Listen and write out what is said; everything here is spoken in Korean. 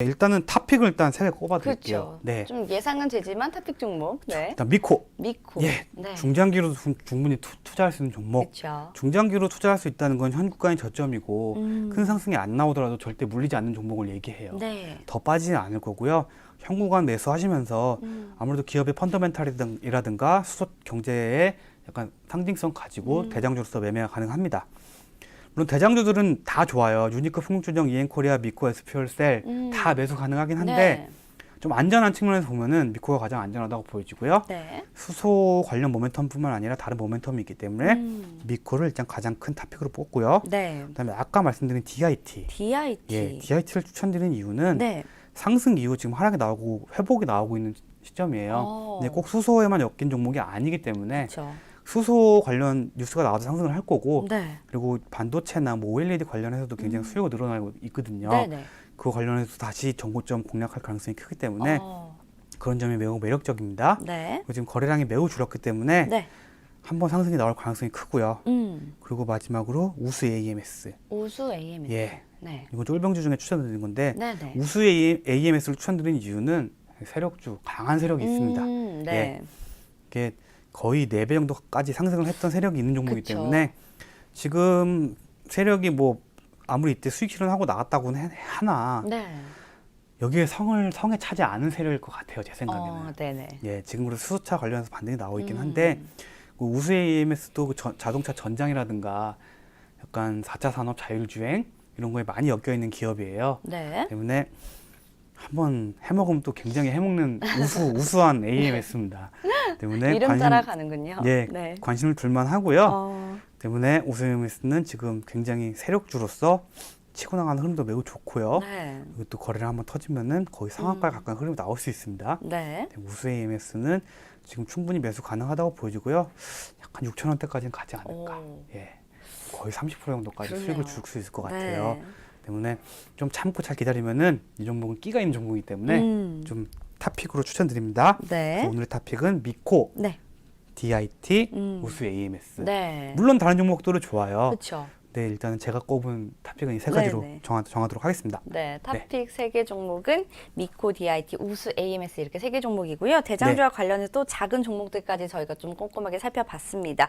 네, 일단은 탑픽을 일단 세개 꼽아드릴게요. 그렇죠. 네. 좀 예상은 되지만 탑픽 종목. 네. 일단 미코. 미코. 예. 네. 중장기로도 중- 충분히 투, 투자할 수 있는 종목. 그렇죠. 중장기로 투자할 수 있다는 건 현국가의 저점이고 음. 큰 상승이 안 나오더라도 절대 물리지 않는 종목을 얘기해요. 네. 더 빠지는 않을 거고요. 현구간 매수하시면서 음. 아무래도 기업의 펀더멘탈이라든가 수소 경제의 약간 상징성 가지고 음. 대장주로서 매매가 가능합니다. 물론 대장주들은 다 좋아요. 유니크, 풍주정, 이엔코리아, 미코, 에스피얼셀 음. 다 매수 가능하긴 한데 네. 좀 안전한 측면에서 보면은 미코가 가장 안전하다고 보여지고요. 네. 수소 관련 모멘텀뿐만 아니라 다른 모멘텀이 있기 때문에 음. 미코를 일단 가장 큰 탑픽으로 뽑고요. 네. 그다음에 아까 말씀드린 DIT. DIT. 예, DIT를 추천드리는 이유는 네. 상승 이후 지금 하락이 나오고 회복이 나오고 있는 시점이에요. 어. 근데 꼭 수소에만 엮인 종목이 아니기 때문에 그렇죠. 수소 관련 뉴스가 나와서 상승을 할 거고 네. 그리고 반도체나 뭐 OLED 관련해서도 굉장히 음. 수요가 늘어나고 있거든요. 네, 네. 그거 관련해서 다시 정고점 공략할 가능성이 크기 때문에 어. 그런 점이 매우 매력적입니다. 네. 그리고 지금 거래량이 매우 줄었기 때문에 네. 한번 상승이 나올 가능성이 크고요. 음. 그리고 마지막으로 우수 AMS. 우수 AMS. 예. 네. 이건 쫄병주 중에 추천드리는 건데 네, 네. 우수 AMS를 추천드리는 이유는 세력주 강한 세력이 있습니다. 음, 네. 이게 거의 4배 정도까지 상승을 했던 세력이 있는 종목이기 그쵸. 때문에 지금 세력이 뭐 아무리 이때 수익 실현하고 나갔다고는 해- 하나 네. 여기에 성을 성에 차지 않은 세력일 것 같아요 제 생각에는 어, 네, 네. 예 지금으로 수소차 관련해서 반등이 나오고 있긴 음. 한데 그 우수 AMS도 그 전- 자동차 전장이라든가 약간 4차 산업 자율주행 이런 거에 많이 엮여 있는 기업이에요 네. 때문에 한번 해먹으면 또 굉장히 해먹는 우수 우수한 AMS입니다 때문에 이름 관심- 따라 가는군요. 예, 네. 관심을 둘만 하고요. 어, 때문에 우수MS는 지금 굉장히 세력주로서 치고 나가는 흐름도 매우 좋고요. 네. 그리고 또 거래를 한번 터지면은 거의 상한가에 음. 가까운 흐름이 나올 수 있습니다. 네. 우수 AMS는 지금 충분히 매수 가능하다고 보여지고요. 약간 6천 원대까지는 가지 않을까. 오. 예, 거의 30% 정도까지 그러네요. 수익을 줄 수 있을 것 같아요. 네. 때문에 좀 참고 잘 기다리면은 이 종목은 끼가 있는 종목이기 때문에 음. 좀 탑픽으로 추천드립니다. 네. 그래서 오늘의 탑픽은 미코, 네. DIT, 음. 우수 AMS. 네. 물론 다른 종목들은 좋아요. 그렇죠. 네, 일단은 제가 꼽은 탑픽은 이 세 가지로 네네. 정하, 정하도록 하겠습니다. 네, 탑픽 세 개 종목은 미코, DIT, 우수, AMS 이렇게 세 개 종목이고요. 대장주와 관련해서 또 작은 종목들까지 저희가 좀 꼼꼼하게 살펴봤습니다.